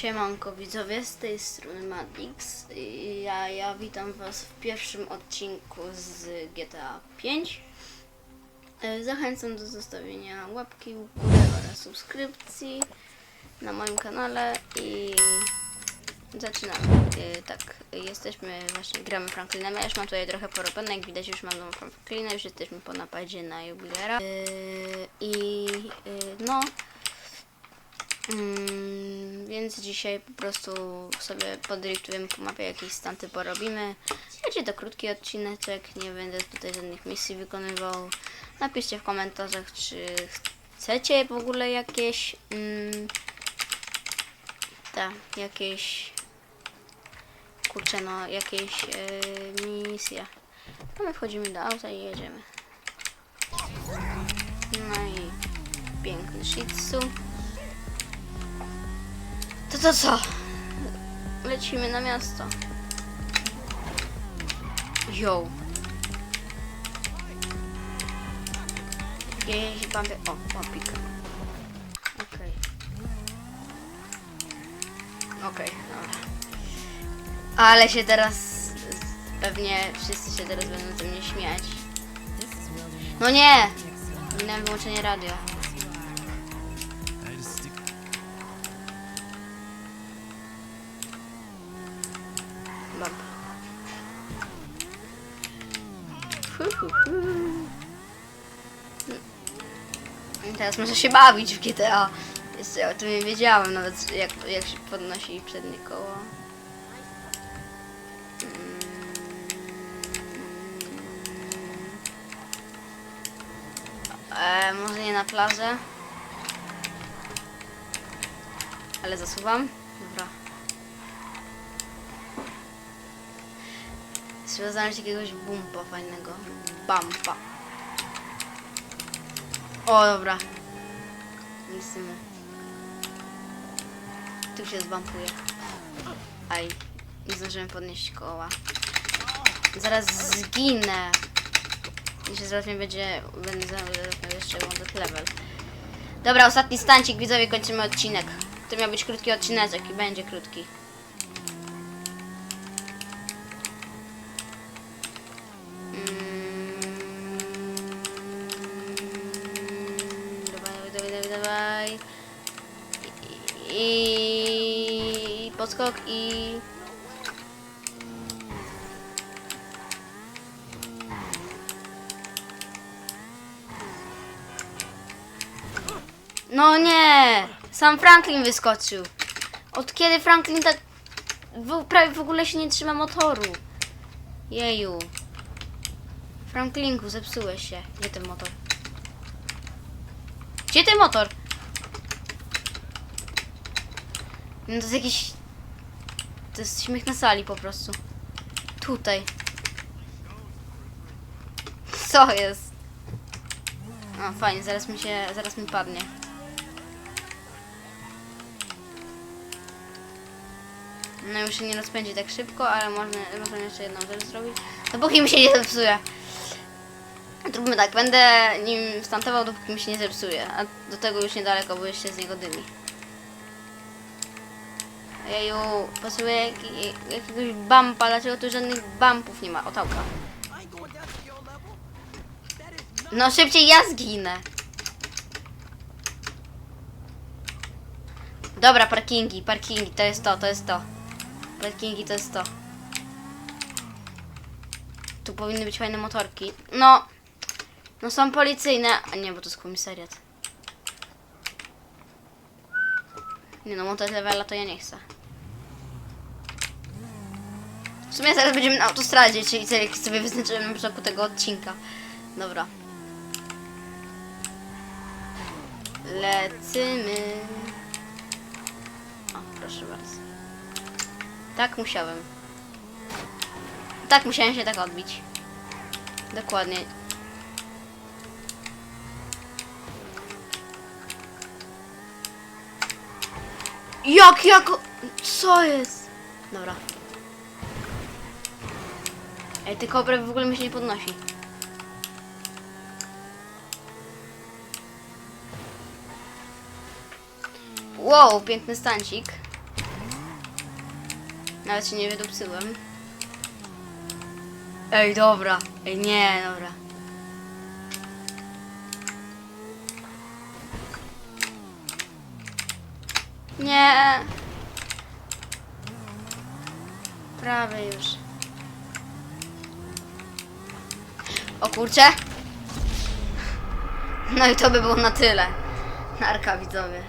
Siemanko widzowie, z tej strony Madix. Ja, ja witam was w pierwszym odcinku z GTA 5. E, Zachęcam do zostawienia łapki w oraz subskrypcji na moim kanale i zaczynamy. E, Tak, jesteśmy właśnie, gramy Franklinem. Ja już mam tutaj trochę porobione, jak widać już mam nową Franklina, już jesteśmy po napadzie na jubilera. E, I no... Mm, więc dzisiaj po prostu sobie podriftujemy po mapie jakieś stanty porobimy. Będzie to krótki odcineczek, nie będę tutaj żadnych misji wykonywał. Napiszcie w komentarzach, czy chcecie w ogóle jakieś mm, jakieś kurczę no, jakieś e, misje. A my wchodzimy do auta i jedziemy. No i piękny shih tzu. To co? Lecimy na miasto. Yo. Jeźdź bampy. O, pika. Okej. Okej, dobra. Ale się teraz... Pewnie wszyscy się teraz będą ze mnie śmiać. No nie! Minąłem wyłączenie radio. Bump. Fu, fu, fu. I Teraz może się bawić w GTA. Jeszcze o tym nie wiedziałem nawet jak, jak się podnosi przednie koło. Mm. E, może nie na plażę. Ale zasuwam. Dobra. Trzeba znaleźć jakiegoś bumpa fajnego. Bumpa. O, dobra. Nic z tym. Tu się zbampuje. Aj. Nie zdążyłem podnieść koła. Zaraz zginę. Jeszcze zaraz mnie będzie... Będę zaraz jeszcze wątek level. Dobra, ostatni stancik, widzowie, kończymy odcinek. To miał być krótki odcineczek i będzie krótki. I, podskok i... No nie! Sam Franklin wyskoczył. Od kiedy Franklin tak... W, prawie w ogóle się nie trzyma motoru. Jeju. Franklinku, zepsułeś się. Gdzie ten motor? Gdzie ten motor? No to jest jakiś... To jest śmiech na sali po prostu. Tutaj. Co jest? A, fajnie, zaraz mi się... Zaraz mi padnie. No już się nie rozpędzi tak szybko, ale można, można jeszcze jedną rzecz zrobić. Dopóki mi się nie zepsuje. Zróbmy tak, będę nim stantował, dopóki mi się nie zepsuje. A do tego już niedaleko, bo jeszcze z niego dymi. Jeju, potrzebuję jak, jakiegoś bumpa, dlaczego tu żadnych bumpów nie ma? O. No szybciej ja zginę. Dobra, parkingi, parkingi, to jest to, to jest to. Parkingi to jest to. Tu powinny być fajne motorki. No, no są policyjne. A nie, bo to jest komisariat. Nie no, montaż levela to ja nie chcę. W sumie zaraz będziemy na autostradzie, czyli cel jaki sobie wyznaczyłem na początku tego odcinka. Dobra. Lecymy. O, proszę bardzo. Tak musiałem. Tak musiałem się tak odbić. Dokładnie. Jak, jak... Co jest? Dobra. Ej, ty kobra w ogóle mi się nie podnosi. Wow, piękny stancik. Nawet się nie wydupcyłem. Ej, dobra. Ej, nie, dobra. Nie. Prawie już. O kurcze. No i to by było na tyle. Narka widzowie.